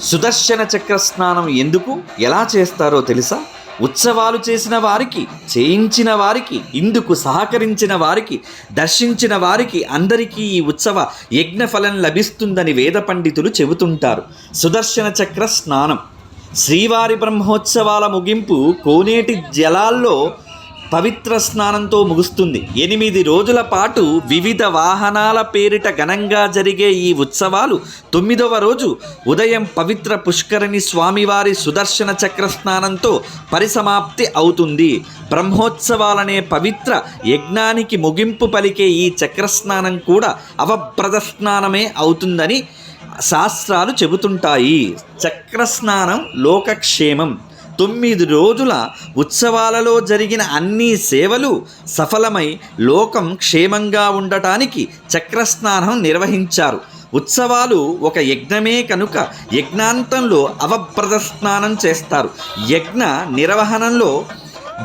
సుదర్శన చక్ర స్నానం ఎందుకు? ఎలా చేస్తారో తెలుసా? ఉత్సవాలు చేసిన వారికి చేయించిన వారికి ఇందుకు సహకరించిన వారికి దర్శించిన వారికి అందరికీ ఈ ఉత్సవ యజ్ఞ ఫలం లభిస్తుందని వేద పండితులు చెబుతుంటారు. సుదర్శన చక్ర స్నానం. శ్రీవారి బ్రహ్మోత్సవాల ముగింపు కోనేటి జలాల్లో పవిత్ర స్నానంతో ముగుస్తుంది. ఎనిమిది రోజుల పాటు వివిధ వాహనాల పేరిట ఘనంగా జరిగే ఈ ఉత్సవాలు తొమ్మిదవ రోజు ఉదయం పవిత్ర పుష్కరిణి స్వామివారి సుదర్శన చక్ర స్నానంతో పరిసమాప్తి అవుతుంది. బ్రహ్మోత్సవాలనే పవిత్ర యజ్ఞానికి ముగింపు పలికే ఈ చక్రస్నానం కూడా అవప్రద స్నానమే అవుతుందని శాస్త్రాలు చెబుతుంటాయి. చక్రస్నానం లోకక్షేమం. తొమ్మిది రోజుల ఉత్సవాలలో జరిగిన అన్ని సేవలు సఫలమై లోకం క్షేమంగా ఉండటానికి చక్రస్నానం నిర్వహించారు. ఉత్సవాలు ఒక యజ్ఞమే కనుక యజ్ఞాంతంలో అవప్రద స్నానం చేస్తారు. యజ్ఞ నిర్వహణలో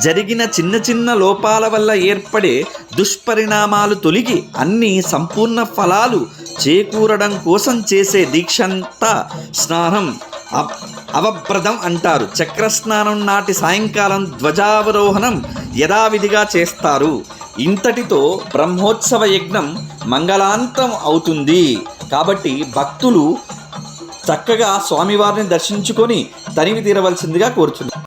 జరిగిన చిన్న చిన్న లోపాల వల్ల ఏర్పడే దుష్పరిణామాలు తొలగి అన్ని సంపూర్ణ ఫలాలు చేకూరడం కోసం చేసే దీక్షంతా స్నానం అవ్- అవప్రదం అంటారు. చక్ర స్నానం నాటి సాయంకాలం ధ్వజావరోహణం యథావిధిగా చేస్తారు. ఇంతటితో బ్రహ్మోత్సవ యజ్ఞం మంగళాంతం అవుతుంది. కాబట్టి భక్తులు చక్కగా స్వామివారిని దర్శించుకొని తనివి తీరవలసిందిగా కోరుచున్నారు